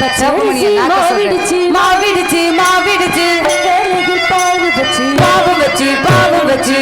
மாவிடுச்சு மாவிடுச்சு மாவிடுச்சு பாவு வச்சு. பாவு வச்சு பாவு வச்சு.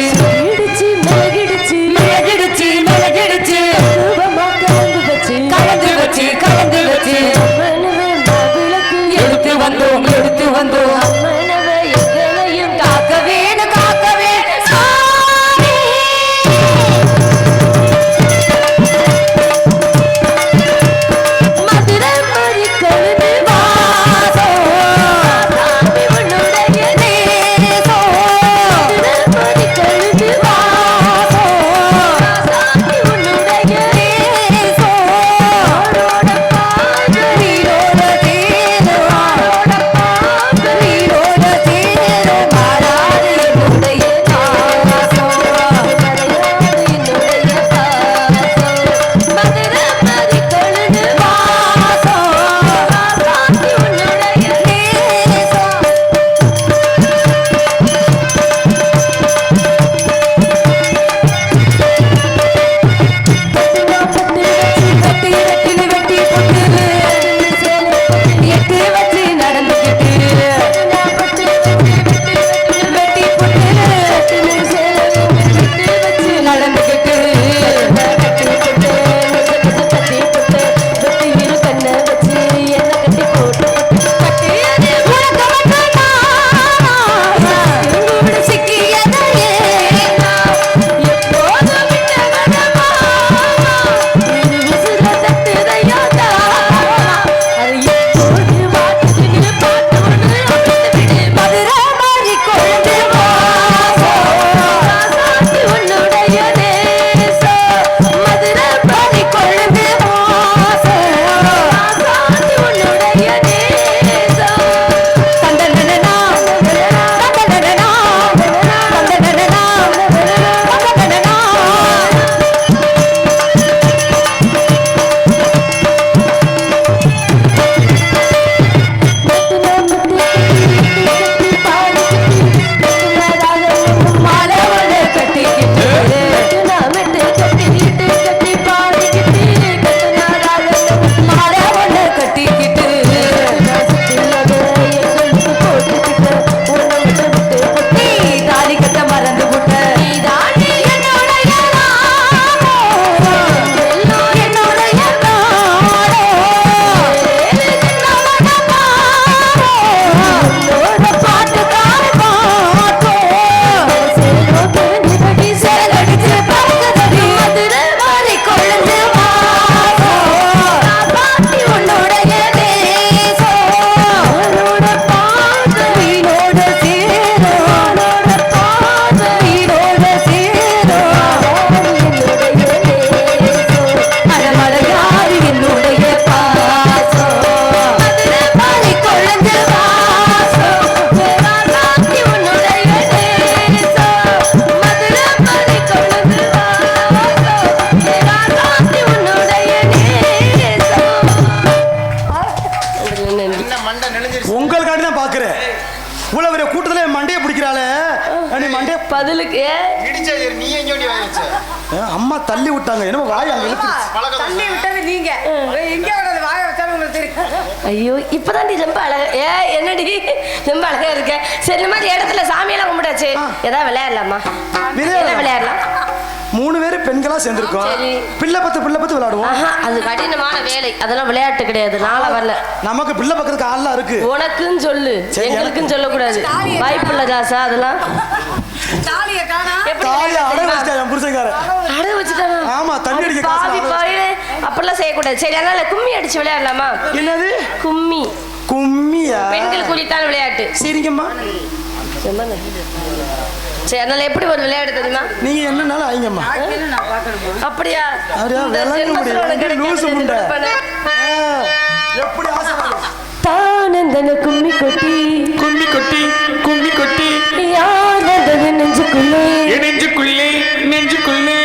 என்ன மண்டை நெளிஞ்சிருச்சு உங்களுக்காண்டி தான் பாக்குறேன். இவ்வளவு பெரிய கூட்டத்துல மண்டையை பிடிக்கிறாளே. நீ மண்டைய பதிலுக்கு நீ எங்க ஓடி வாங்கிச்ச அம்மா தள்ளி விட்டாங்க. என்னமோ வாய் அங்க தள்ளி விட்டது நீங்க. எங்க விடாது வாய வச்சாலும் உங்களுக்கு தெரியும். ஐயோ இப்பதான் நீ ரொம்ப அழகா ஏ என்னடி? ரொம்ப அழகா இருக்க. சரி இந்த மாதிரி இடத்துல சாமியெல்லாம் கும்பிட்டாச்சு. ஏதாவது விளையாடலாமா? விளையாடலாம். மூணு பேர் பெண்களா சேர்ந்திருக்கோம். சரி. பிள்ளை பத்து பிள்ளை பத்து விளையாடுவோம். அது கடினமான வேலை. அதெல்லாம் விளையாட்டு கிடையாது. நாளா வரல. நமக்கு பிள்ளை பக்கத்துக்கு ஆள்லாம் இருக்கு. உனக்குன்னு சொல்லு. எங்களுக்குன்னு சொல்லக்கூடாது. வாய்ப்புள்ள தாசா அதெல்லாம்? அப்படிலாம் செய்யக்கூடாது. சரி அதனால கும்மி அடிச்சு விளையாடலாமா? என்னது? கும்மி. கும்மியா? பெண்கள் விளையாட்டு. சரிங்கம்மா. சரி அதனால எப்படி ஒரு விளையாட்டு தெரியுமா? நீங்க நான் பார்க்கணும் அப்படியா? அப்படியா? உனக்கு லூசு முண்டை. எப்படி ஆசை தானந்தன கும்மி கொட்டி. கும்மி கொட்டி கும்மி கொட்டி. யானந்தன நெஞ்சுக்குள்ளே? நெஞ்சுக்குள்ளே நெஞ்சுக்குள்ளே.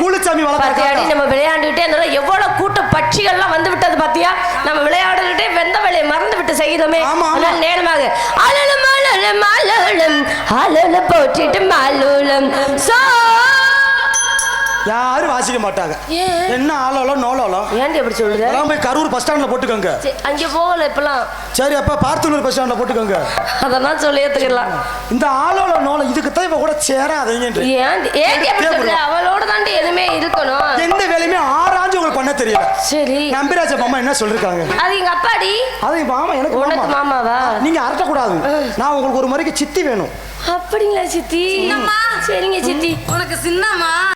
கூலிச்சாமி வளர்க்க நம்ம விளையாண்டுகிட்டே இருந்தாலும் எவ்வளவு கூட்ட பட்சிகள்லாம் வந்து விட்டது பாத்தியா நம்ம விளையாடுகிட்டே வெந்த வேலையை மறந்து விட்டு செய்கிறோமே. அதனால நேரமாக. அலலும் அலலும் அலலும் அலல போட்டுட்டு மாலுலம் சோ யாரும் வாசிக்க மாட்டாங்க. ஏன்? என்ன ஆளோலம் நோலோலம் ஏன்டி அப்படி சொல்லுத அதெல்லாம் போய் கரூர் பஸ் ஸ்டாண்ட்ல போட்டுக்கோங்க. அங்க போகல இப்பெல்லாம். சரி அப்ப பார்த்தூர் பஸ் ஸ்டாண்ட்ல போட்டுக்கோங்க. அதெல்லாம் சொல்லி ஏத்துக்கலாம். இந்த ஆளோல நோலம் இதுக்கு தான் இவ கூட சேராதீங்க ஏன் ஏன்டி அப்படி சொல்ற? அவளோட தாண்டி எதுவுமே இருக்கணும். எந்த வேலையுமே ஆராய்ஞ்சு உங்களுக்கு பண்ண தெரியல. சரி. நம்பிராஜ மாமா என்ன சொல்லிருக்காங்க? அது எங்க அப்பாடி? அது மாமா எனக்கு உனக்கு மாமா மாமாவா? நீங்க அரட்ட கூடாது நான் உங்களுக்கு ஒரு முறைக்கு சித்தி வேணும். அப்படிங்களா சித்தி? சரிங்க சித்தி. உனக்கு சின்னம்மா.